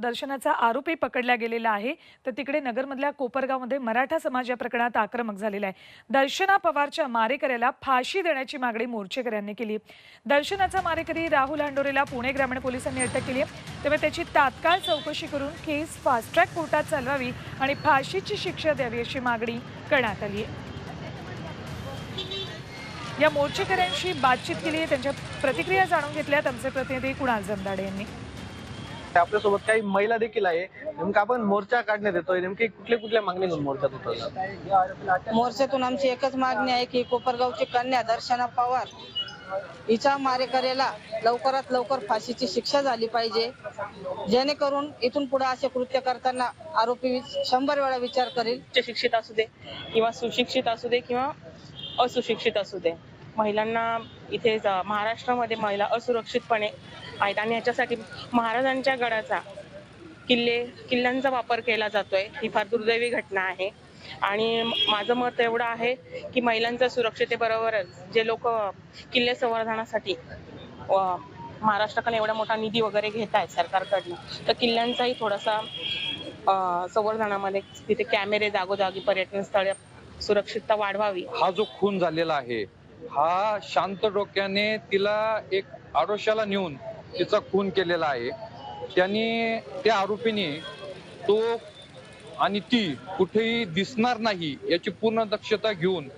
दर्शनाचा आरोपी पकडला गेलेला आहे. तर तिकडे नगरमधल्या कोपरगावमध्ये मराठा समाज या प्रकरणात आक्रमक झालेला आहे. दर्शना पवारच्या मारेकऱ्याला फाशी देण्याची मागणी मोर्चेकऱ्यांनी केली दर्शनाचा मारेकरी राहुल हांडोरेला पुणे ग्रामीण पोलिसांनी अटक केली आहे. तेव्हा त्याची तात्काळ चौकशी करून केस फास्ट ट्रॅक कोर्टात चालवावी आणि फाशीची शिक्षा द्यावी अशी मागणी करण्यात आली आहे. या मोर्चेकऱ्यांशी बातचीत केली आहे. त्यांच्या प्रतिक्रिया जाणून घेतल्यात आमचे प्रतिनिधी कुणाल जमदाडे यांनी. आपल्यासोबत काही महिला देखील आहे. नेमकं आपण मोर्चा काढण्यात येतोय. नेमकी कुठल्या कुठल्या मागणी घेऊन मोर्चात उतरला मोर्चातून आमची एकच मागणी आहे की कोपरगावची कन्या दर्शना पवार हिच्या मारेकऱ्याला लवकरात लवकर फाशीची शिक्षा झाली पाहिजे. जेणेकरून इथून पुढे असे कृत्य करताना आरोपी शंभर वेळा विचार करेल. उच्च शिक्षित असू दे किंवा सुशिक्षित असू दे किंवा असुशिक्षित असू दे. महिलांना इथे महाराष्ट्रामध्ये महिला असुरक्षितपणे आहेत आणि याच्यासाठी महाराजांच्या गडाचा किल्ले किल्ल्यांचा वापर केला जातोय. ही फार दुर्दैवी घटना आहे. आणि माझं मत एवढं आहे की महिलांच्या सुरक्षितेबरोबरच जे लोक किल्ले संवर्धनासाठी महाराष्ट्राकडे एवढा मोठा निधी वगैरे घेत आहेत सरकारकडनं तर किल्ल्यांचाही थोडासा संवर्धनामध्ये तिथे कॅमेरे जागोजागी पर्यटन स्थळे सुरक्षितता वाढवावी. हा जो खून झालेला आहे हा शांत डोक्याने तिला एक आरोशाला नेऊन तिचा खून केलेला आहे. त्यांनी त्या आरोपीने तो आणि ती कुठेही दिसणार नाही याची पूर्ण दक्षता घेऊन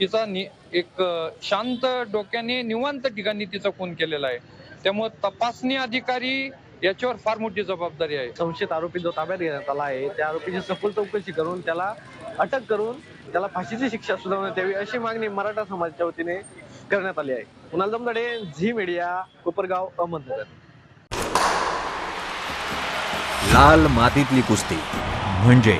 तिचा नि- एक शांत डोक्याने निवांत ठिकाणी तिचा खून केलेला आहे. त्यामुळे तपासणी अधिकारी याच्यावर फार मोठी जबाबदारी आहे. संशयित आरोपी जो ताब्यात घेण्यात आला आहे त्या आरोपीची सखोल चौकशी करून त्याला अटक करून त्याला फाशीची शिक्षा सुनावण्यात यावी अशी मागणी मराठा समाजाच्या वतीने करण्यात आली आहे. कुणाल जमदाडे झी मीडिया कोपरगाव अहमदनगर. लाल मातीतली कुस्ती. म्हणजे